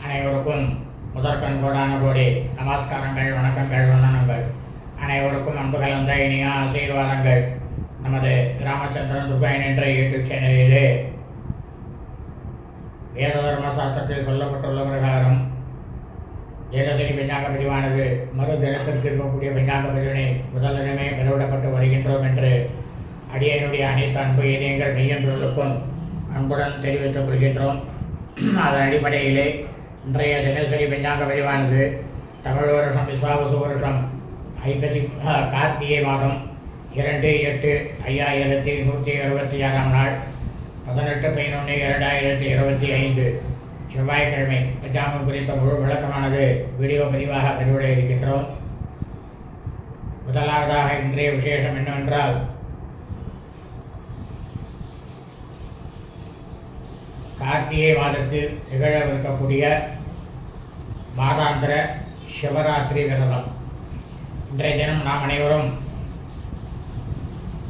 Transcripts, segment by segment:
அனைவருக்கும் முதற்கண் கோடான கோடி நமஸ்காரங்கள் வணக்கங்கள் வந்தனங்கள். அனைவருக்கும் அன்பு கலந்த இனிய ஆசீர்வாதங்கள். நமது ராமச்சந்திரன் துர்காயன் என்ற யூடியூப் சேனலிலே வேத தர்ம சாஸ்திரத்தில் சொல்லப்பட்டுள்ள பிரகாரம் தினசரி பஞ்சாங்க பதிவானது மறு தினத்திற்கு இருக்கக்கூடிய பஞ்சாங்க பதிவினை முதல் தினமே பெறவிடப்பட்டு வருகின்றோம் என்று அடியனுடைய அனைத்து அன்பு இணையங்கள் மெய்யன்பர்களுக்கும் அன்புடன் தெரிவித்துக் கொள்கின்றோம். அதன் அடிப்படையிலே இன்றைய தினசரி பஞ்சாங்க பதிவானது தமிழ் வருஷம் விஸ்வாவசு வருஷம் ஐப்பசி கார்த்திகை மாதம் இரண்டு எட்டு ஐயாயிரத்தி நூற்றி அறுபத்தி ஆறாம் நாள். பதினெட்டு பதினொன்று இரண்டாயிரத்தி இருபத்தி ஐந்து. செவ்வாய்க்கிழமை பஞ்சாங்கம் குறித்த முழு விளக்கமானது வீடியோ பதிவாக பதிவிட இருக்கின்றோம். முதலாவதாக இன்றைய விசேஷம் என்னவென்றால் கார்த்திகை மாதத்தில் நிகழவிருக்கக்கூடிய மாதாந்திர சிவராத்திரி விரதம். இன்றைய தினம் நாம் அனைவரும்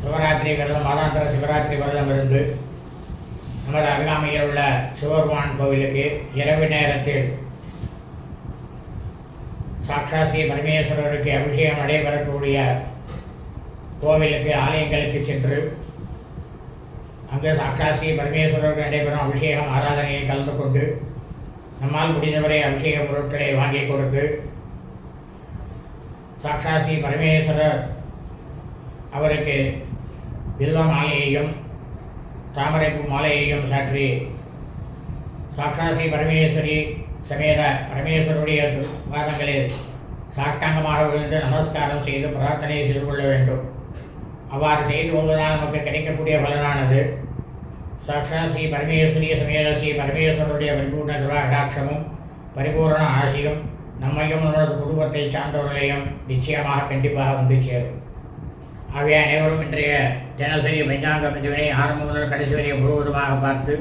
சிவராத்திரி விரதம் மாதாந்திர சிவராத்திரி விரதம் இருந்து நமது அருகாமையில் உள்ள சிவபெருமான் கோவிலுக்கு இரவு நேரத்தில் சாக்ஷாசி பரமேஸ்வரருக்கு அபிஷேகம் நடைபெறக்கூடிய கோவிலுக்கு ஆலயங்களுக்கு சென்று அங்கே சாக்ஷாசி பரமேஸ்வரருக்கு நடைபெறும் அபிஷேகம் ஆராதனையை கலந்து கொண்டு நம்மால் முடிந்தவரை அபிஷேக பொருட்களை வாங்கி கொடுத்து சாக்ஷாசி பரமேஸ்வரர் அவருக்கு வில்வ மாலையையும் தாமரைப்பு மாலையையும் சாற்றி சாக்ஷாசி பரமேஸ்வரி சமேத பரமேஸ்வருடைய பாதங்களில் சாஷ்டாங்கமாக விழுந்து நமஸ்காரம் செய்து பிரார்த்தனை செய்து கொள்ள வேண்டும். அவ்வாறு செய்து கொண்டுதான் நமக்கு கிடைக்கக்கூடிய பலனானது. சாட்சா ஸ்ரீ பரமேஸ்வரி சமேத ஸ்ரீ பரமேஸ்வரருடைய பரிபூர்ண கடாட்சமும் பரிபூரண ஆசியும் நம்மையும் நம்மளது குடும்பத்தை சார்ந்தவர்களையும் நிச்சயமாக கண்டிப்பாக வந்து சேரும். ஆகவே அனைவரும் இன்றைய தினசரி பஞ்சாங்க பதிவினை ஆரம்பம் முதல் கடைசி வரை முழுவதுமாக பார்த்து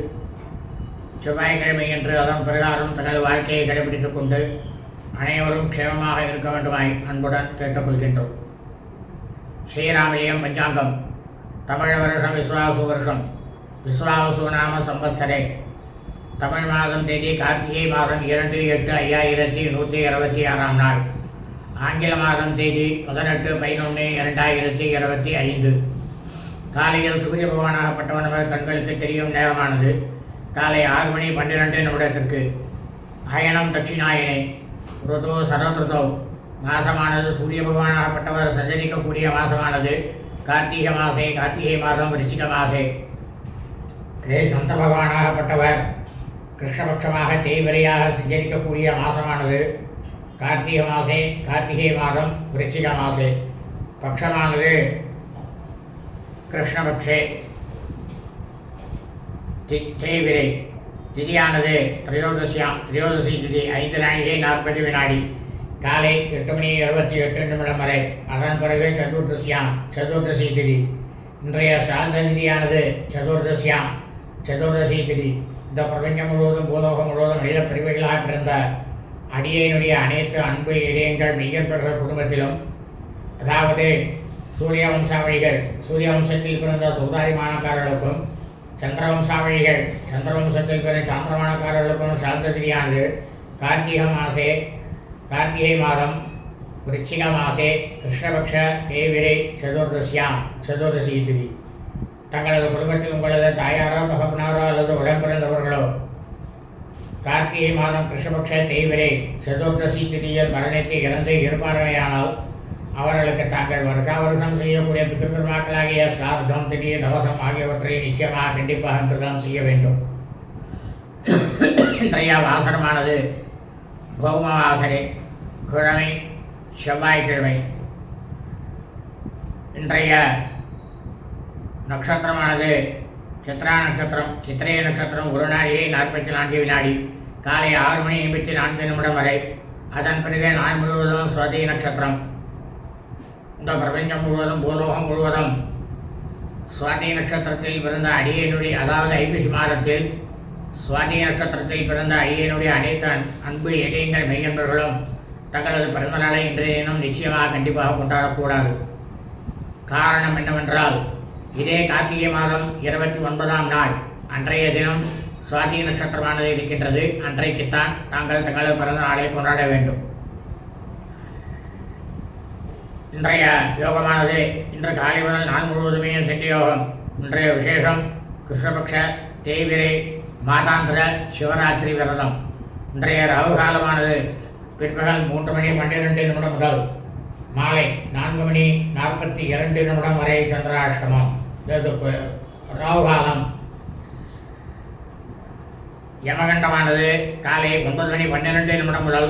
செவ்வாய்க்கிழமை என்று அதன் பிரகாரம் தனது வாழ்க்கையை கடைபிடித்துக் கொண்டு அனைவரும் க்ஷேமமாக இருக்க வேண்டுமாய் அன்புடன் கேட்டுக்கொள்கின்றோம். ஸ்ரீராமயம் பஞ்சாங்கம். தமிழ வருஷம் விஸ்வாசு வருஷம். விஸ்வாசு நாம சம்பத்சரே. தமிழ் மாதம் தேதி கார்த்திகை மாதம் இரண்டு எட்டு ஐயாயிரத்தி நூற்றி இருபத்தி ஆறாம் நாள். ஆங்கில மாதம் தேதி பதினெட்டு பதினொன்று இரண்டாயிரத்தி இருபத்தி ஐந்து. காலையில் சூரிய பகவானாகப்பட்டவன் கண்களுக்கு தெரியும் நேரமானது. காலை ஆறு மணி பன்னிரெண்டு நிமிடத்திற்கு. அயனம் தட்சிணாயனை. ருதோ சரத்ருதோ. மாசமானது சூரிய பகவானாகப்பட்டவர் சஞ்சரிக்கக்கூடிய மாசமானது. கார்த்திகை மாசே கார்த்திகை மாதம் ரிச்சிக மாசே. ரே சந்த பகவானாகப்பட்டவர் கிருஷ்ணபட்சமாக தேய்வரையாக சஞ்சரிக்கக்கூடிய மாசமானது. கார்த்திகை மாசே கார்த்திகை மாதம் விருச்சிக மாசே. பட்சமானது கிருஷ்ணபக்ஷே. தி- தேய்விரை. திதியானது திரையோதசியாம் திரையோதசி திதி ஐந்து நாழிகை நாற்பது வினாடி. காலை எட்டு மணி இருபத்தி எட்டு நிமிடம் வரை. அதன் பிறகு சதுர்தசியாம் சதுர்தசி திதி. இன்றைய சாந்த திதியானது சதுர்தசியாம் சதுர்தசி திதி. இந்த பிரபஞ்சம் முழுவதும் பூலோகம் முழுவதும் மனித பிரிவுகளாக பிறந்த அடியனுடைய அனைத்து அன்பு இடையங்கள் மெய்யன்பர்கள் குடும்பத்திலும் அதாவது சூரிய வம்சாவழிகள் சூரிய வம்சத்தில் பிறந்த சௌதாரிமானக்காரர்களுக்கும் சந்திர வம்சாவழிகள் சந்திர வம்சத்தில் பிறந்த சாந்திரமானக்காரர்களுக்கும் சாந்ததிரியானது கார்த்திகை மாசே கார்த்திகை மாதம் விருச்சிக மாசே கிருஷ்ணபக்ஷ தேவிரை சதுர்தசியாம் சதுர்தசி திதி. தங்களது குடும்பத்தில் உங்களது தாயாரோ தகப்பனாரோ அல்லது உடன்பிறந்தவர்களோ கார்த்திகை மாதம் கிருஷ்ணபக்ஷ தேய்விரை சதுர்தசி திதியில் மரணித்து இறந்து இருப்பார்களேயானால் அவர்களுக்கு தாங்கள் வருஷா வருஷம் செய்யக்கூடிய பித்திருக்கர்மாக்களாகிய ஸ்ரார்த்தம் திடீர் தவசம் ஆகியவற்றை நிச்சயமாக கண்டிப்பாக என்றுதான் செய்ய வேண்டும். இன்றைய வாசனமானது பௌம வாசனை கிழமை செவ்வாய்க்கிழமை இன்றைய நட்சத்திரமானது சித்ரா நட்சத்திரம் சித்திரைய நட்சத்திரம் ஒரு நாழிகை நாற்பத்தி நான்கு வினாடி காலை ஆறு மணி ஐம்பத்தி நான்கு நிமிடம் வரை. அதன் பிறகு நாள் முழுவதும் சுவாதி நட்சத்திரம். இந்த பிரபஞ்சம் முழுவதும் பூலோகம் முழுவதும் சுவாதி நட்சத்திரத்தில் பிறந்த அடியனுடைய அதாவது ஐப்பசி மாதத்தில் சுவாதி நட்சத்திரத்தில் பிறந்த அடியனுடைய அனைத்து அன்பு இடையங்கள் மெய்யன்பர்களும் தங்களது பிறந்தநாளை இன்றைய தினம் நிச்சயமாக கண்டிப்பாக கொண்டாடக்கூடாது. காரணம் என்னவென்றால் இதே கார்த்திகை மாதம் இருபத்தி ஒன்பதாம் நாள் அன்றைய தினம் சுவாதி நட்சத்திரமானது இருக்கின்றது. அன்றைக்குத்தான் தாங்கள் தங்களது பிறந்த நாளை கொண்டாட வேண்டும். இன்றைய யோகமானது இன்று காலை முதல் நாள் முழுவதுமே சென்ற யோகம். இன்றைய விசேஷம் கிருஷ்ணபக்ஷ தேய்விரை மாதாந்திர சிவராத்திரி விரதம். இன்றைய ராகு காலமானது பிற்பகல் மூன்று மணி பன்னிரெண்டு நிமிடம் முதல் மாலை நான்கு மணி நாற்பத்தி இரண்டு நிமிடம் வரை சந்திராஷ்டமம். இது ராகு காலம் யமகண்டமானது காலை ஒன்பது மணி பன்னிரெண்டு நிமிடம் முதல்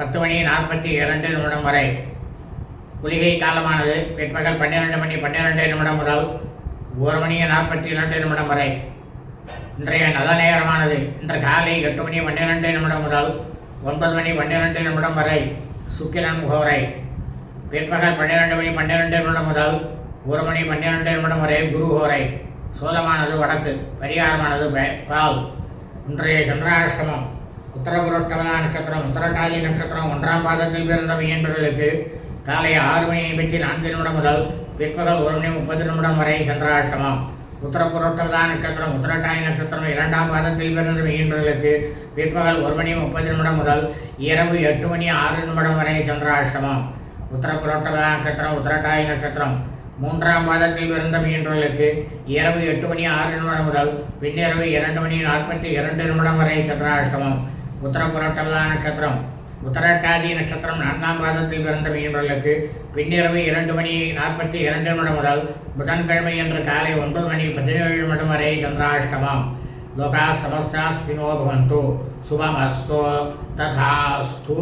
பத்து மணி நாற்பத்தி இரண்டு நிமிடம் வரை. குளிகை காலமானது பிற்பகல் பன்னிரெண்டு மணி பன்னிரெண்டு நிமிடம் முதல் ஒரு மணி நாற்பத்தி இரண்டு நிமிடம் வரை. இன்றைய நல்ல நேரமானது. இன்று காலை எட்டு மணி பன்னிரெண்டு நிமிடம் முதல் ஒன்பது மணி பன்னிரெண்டு நிமிடம் வரை சுக்கிரன் முகவரை. பிற்பகல் பன்னிரெண்டு மணி பன்னிரெண்டு நிமிடம் முதல் ஒரு மணி பன்னிரெண்டு நிமிடம் வரை குரு ஹோரை சோளமானது வடக்கு பரிகாரமானது பால். இன்றைய சந்திராஷ்டமம் உத்தரபுரோட்டமலா நட்சத்திரம் உத்தரகாலி நட்சத்திரம் ஒன்றாம் பாதத்தில் பிறந்த மீன்பர்களுக்கு காலை ஆறு மணி ஐம்பத்தி நான்கு நிமிடம் முதல் பிற்பகல் ஒரு மணி முப்பது நிமிடம் வரை சந்திராஷ்டமம். உத்தர உத்தரபுரோட்டமலா நட்சத்திரம். உத்தரட்டாய் நட்சத்திரம் இரண்டாம் பாதத்தில் பிறந்த மீன்களுக்கு பிற்பகல் ஒரு மணி முப்பது நிமிடம் முதல் இரவு எட்டு மணி ஆறு நிமிடம் வரை சந்திராஷ்டமம். உத்தரபுரோட்டமலா நட்சத்திரம் உத்தரட்டாய் நட்சத்திரம். மூன்றாம் பாதத்தில் பிறந்த மீனர்களுக்கு இரவு எட்டு மணி ஆறு நிமிடம் முதல் பின்னிரவு இரண்டு மணி நாற்பத்தி இரண்டு நிமிடம் வரை சந்திராஷ்டமம். உத்தரபுரட்டல்லா நட்சத்திரம். உத்தரட்டாதி நட்சத்திரம் நான்காம் பாதத்தில் பிறந்த மீன்களுக்கு பின்னிரவு இரண்டு மணி நாற்பத்தி இரண்டு நிமிடம் முதல் புதன்கிழமை என்று காலை ஒன்பது மணி பதினேழு நிமிடம் வரை சந்திராஷ்டமம். லோகா சமஸ்தா ஸ்பினோ பவந்து. சுபமஸ்தோ. ததாஸ்து.